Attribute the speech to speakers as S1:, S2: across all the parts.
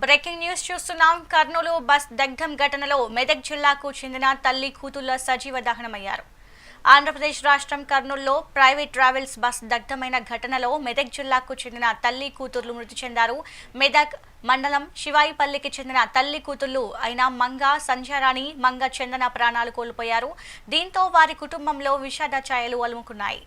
S1: Breaking news చూస్తున్నాం. Kurnool bus దగ్ధం ఘటనలో మెదక్ జిల్లాకు చెందిన తల్లి కూతుళ్ళ సజీవ దహనమయ్యారు. ఆంధ్రప్రదేశ్ రాష్ట్రం కర్నూలులో ప్రైవేట్ ట్రావెల్స్ బస్ దగ్ధమైన ఘటనలో మెదక్ జిల్లాకు చెందిన తల్లి కూతుర్లు మృతి చెందారు. మెదక్ మండలం శివాయిపల్లికి చెందిన తల్లి కూతుళ్ళు అయిన మంగ సంధ్యారాణి మంగ చందన ప్రాణాలు కోల్పోయారు. దీంతో వారి కుటుంబంలో విషాద ఛాయలు అలుముకున్నాయి.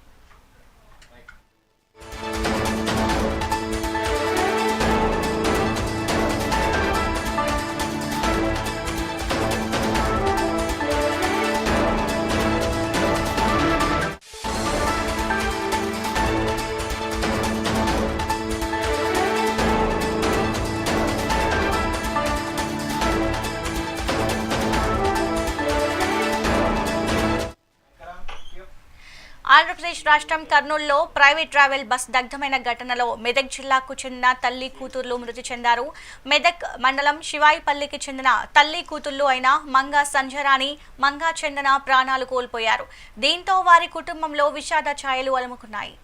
S1: ఆంధ్రప్రదేశ్ రాష్ట్రం కర్నూలులో ప్రైవేట్ ట్రావెల్ బస్ దగ్ధమైన ఘటనలో మెదక్ జిల్లాకు చెందిన తల్లి కూతుర్లు మృతి చెందారు. మెదక్ మండలం శివాయిపల్లికి చెందిన తల్లి కూతుర్లు అయిన మంగా సంజరాణి మంగా చెందిన ప్రాణాలు కోల్పోయారు. దీంతో వారి కుటుంబంలో విషాద ఛాయలు అలుముకున్నాయి.